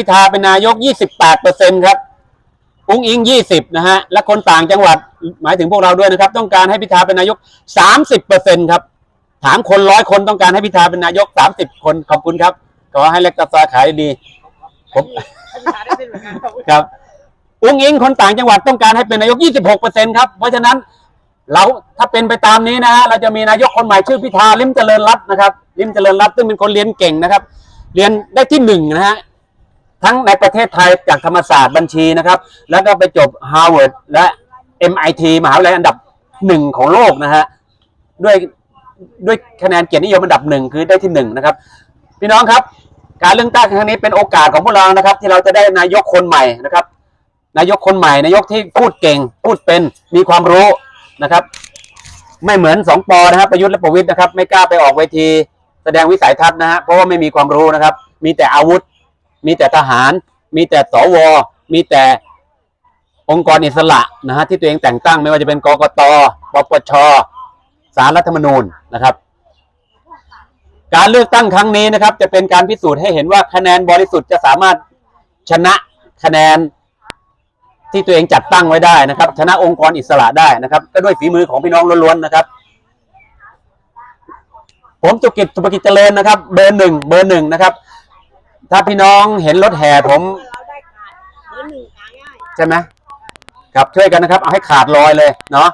พิธาเป็นนายก 28เปอร์เซ็นครับอุ้งอิง 20 นะฮะ และคนต่างจังหวัดหมายถึงพวกเราด้วยนะครับ ต้องการให้พิธาเป็นนายก 30เปอร์เซ็นครับ ถามคนร้อยคนต้องการให้พิธาเป็นนายก 30 คนขอบคุณครับ ขอให้เล็กตาซาขายดีผมครับอุ้งอิงคนต่างจังหวัดต้องการให้เป็นนายก 26เปอร์เซ็นครับ เพราะฉะนั้นเราถ้าเป็นไปตามนี้นะฮะเราจะมีนายกคนใหม่ชื่อพิธาลิมเจริญรัตน์นะครับลิมเจริญรัตน์ซึ่งเป็นคนเรียนเก่งนะครับ เรียนได้ที่หนึ่งนะฮะ ทั้งในประเทศไทยจากธรรมศาสตร์บัญชีนะครับ แล้วก็ไปจบฮาร์วาร์ดและ MIT มหาวิทยาลัยอันดับหนึ่งของโลกนะฮะด้วยด้วยคะแนนเกียรตินิยมอันดับหนึ่งคือได้ที่หนึ่งนะครับ พี่น้องครับ การเลือกตั้งครั้งนี้เป็นโอกาสของพวกเรานะครับ ที่เราจะได้นายกคนใหม่นะครับ นายกคนใหม่นายกที่พูดเก่ง พูดเป็นมีความรู้นะครับ ไม่เหมือนสองปอนะครับประยุทธ์และประวิตย์นะครับ ไม่กล้าไปออกเวที แสดงวิสัยทัศน์นะฮะเพราะว่าไม่มีความรู้นะครับ มีแต่อาวุธ มีแต่ทหาร มีแต่สว มีแต่องค์กรอิสระนะฮะที่ตัวเองแต่งตั้งไม่ว่าจะเป็นกกตปปชสารรัฐธรรมนูญนะครับ การเลือกตั้งครั้งนี้นะครับ จะเป็นการพิสูจน์ให้เห็นว่าคะแนนบริสุทธิ์จะสามารถชนะคะแนนที่ตัวเองจัดตั้งไว้ได้นะครับ ชนะองค์กรอิสระได้นะครับ ก็ด้วยฝีมือของพี่น้องล้วนๆนะครับ ผมจุกิจสุภกิจเจริญนะครับ เบอร์หนึ่งเบอร์หนึ่งนะครับ ถ้าพี่น้องเห็นรถแห่ผมเราได้ขาดเบอร์หนึ่งหาง่าย ใช่ไหมครับช่วยกันนะครับ เอาให้ขาดลอยเลยเนาะ